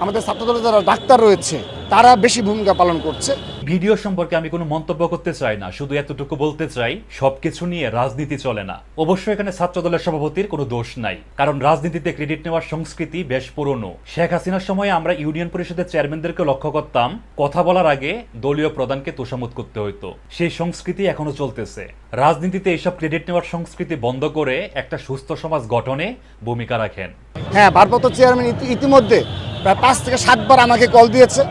আমাদের ছাত্রদলের যারা ডাক্তার রয়েছে তারা বেশি ভূমিকা পালন করছে। ভিডিও সম্পর্কে আমি কোনো মন্তব্য করতে চাই না শুধু এতটুকু বলতে চাই সবকিছু নিয়ে রাজনীতি চলে না। অবশ্যই এখানে ছাত্র দলের সভাপতির কোনো দোষ নাই কারণ রাজনীতিতে ক্রেডিট নেওয়ার সংস্কৃতি বেশ পুরনো। শেখ হাসিনার সময় আমরা ইউনিয়ন পরিষদের চেয়ারম্যানদেরকে লক্ষ্য করতাম কথা বলার আগে দলীয় প্রধানকে তোষামত করতে হইতো। সেই সংস্কৃতি এখনও চলতেছে। রাজনীতিতে এইসব ক্রেডিট নেওয়ার সংস্কৃতি বন্ধ করে একটা সুস্থ সমাজ গঠনে ভূমিকা রাখেন। হ্যাঁ ভারপ্রাপ্ত চেয়ারম্যান ইতি- ইতিমধ্যে প্রায় পাঁচ থেকে সাতবার আমাকে কল দিয়েছে।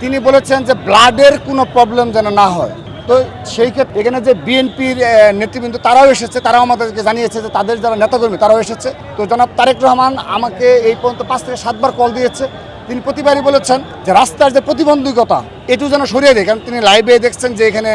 তিনি বলেছেন যে ব্লাডের কোনো প্রবলেম যেন না হয়। তো সেই ক্ষেত্রে এখানে যে বিএনপির নেতৃবৃন্দ, তারাও এসেছে, তারাও আমাদেরকে জানিয়েছে যে তাদের যারা নেতাকর্মী, তারাও এসেছে। তো জনাব তারেক রহমান আমাকে এই পর্যন্ত পাঁচ থেকে সাতবার কল দিয়েছে। তিনি প্রতিবারই বলেছেন যে রাস্তার যে প্রতিবন্ধকতা এটু যেন সরিয়ে দেয়। কারণ তিনি লাইভে দেখছেন যে এখানে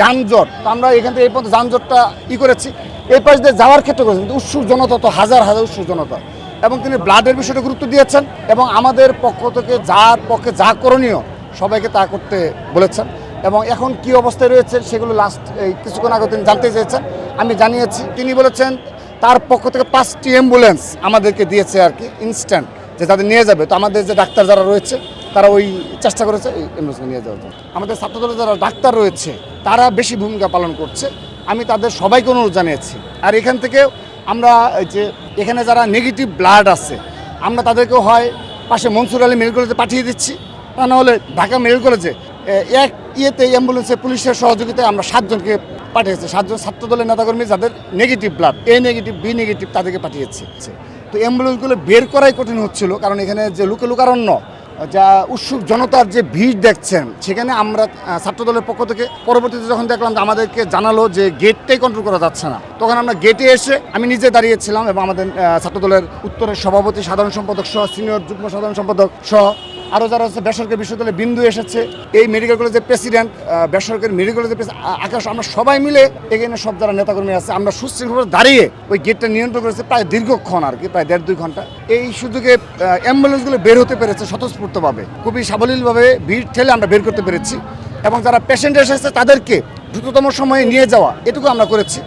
যানজট। আমরা এখান থেকে এই পর্যন্ত যানজটটা ই করেছি। এই পাশ দিয়ে যাওয়ার ক্ষেত্রে করেছেন কিন্তু উৎসুক জনতা তো হাজার হাজার উৎসুক জনতা। এবং তিনি ব্লাডের বিষয়টা গুরুত্ব দিয়েছেন এবং আমাদের পক্ষ থেকে যার পক্ষে যা করণীয় সবাইকে তা করতে বলেছেন এবং এখন কি অবস্থায় রয়েছে সেগুলো লাস্ট এই কিছুক্ষণ আগে তিনি জানতে চেয়েছেন। আমি জানিয়েছি, তিনি বলেছেন, তার পক্ষ থেকে পাঁচটি অ্যাম্বুলেন্স আমাদেরকে দিয়েছে আর কি ইনস্ট্যান্ট যে তাদের নিয়ে যাবে। তো আমাদের যে ডাক্তার যারা রয়েছে, তারা ওই চেষ্টা করেছে এই অ্যাম্বুলেন্সকে নিয়ে যাওয়ার জন্য। আমাদের ছাত্রদলের যারা ডাক্তার রয়েছে, তারা বেশি ভূমিকা পালন করছে। আমি তাদের সবাইকে অনুরোধ জানিয়েছি। আর এখান থেকে আমরা এই যে এখানে যারা নেগেটিভ ব্লাড আছে, আমরা তাদেরকেও হয় পাশে মনসুর আলী মেডিকেল কলেজে পাঠিয়ে দিচ্ছি। তা নাহলে ঢাকা মেডিকেল কলেজে এক ইয়েতে অ্যাম্বুলেন্সে পুলিশের সহযোগিতায় আমরা সাতজনকে পাঠিয়েছি। সাতজন ছাত্র দলের নেতাকর্মী যাদের negative blood A negative B negative তাদেরকে পাঠিয়েছি। তো অ্যাম্বুলেন্সগুলো বের করাই কঠিন হচ্ছিল, কারণ এখানে যে লুকে লুকারণ্য যা উৎসুক জনতার যে ভিড় দেখছেন, সেখানে আমরা ছাত্রদলের পক্ষ থেকে পরবর্তীতে যখন দেখলাম আমাদেরকে জানালো যে গেটটাই কন্ট্রোল করা যাচ্ছে না, তখন আমরা গেটে এসে আমি নিজে দাঁড়িয়েছিলাম এবং আমাদের ছাত্রদলের উত্তরের সভাপতি, সাধারণ সম্পাদক সহ সিনিয়র যুগ্ম সাধারণ সম্পাদক সহ আরও যারা হচ্ছে বেসরকারি বিশ্ববিদ্যালয়ে বিন্দু এসেছে, এই মেডিকেল কলেজের প্রেসিডেন্ট বেসরকারি মেডিকেল কলেজের আকাশ, আমরা সবাই মিলে এখানে সব যারা নেতাকর্মী আছে, আমরা সুশৃঙ্খলভাবে দাঁড়িয়ে ওই গেটটা নিয়ন্ত্রণ করেছে প্রায় দীর্ঘক্ষণ আর কি, প্রায় দেড় দুই ঘণ্টা। এই সুযোগে অ্যাম্বুলেন্সগুলো বের হতে পেরেছে স্বতঃস্ফূর্তভাবে। খুবই সাবলীলভাবে ভিড় ঠেলে আমরা বের করতে পেরেছি এবং যারা পেশেন্ট এসেছে তাদেরকে দ্রুততম সময়ে নিয়ে যাওয়া, এটুকু আমরা করেছি।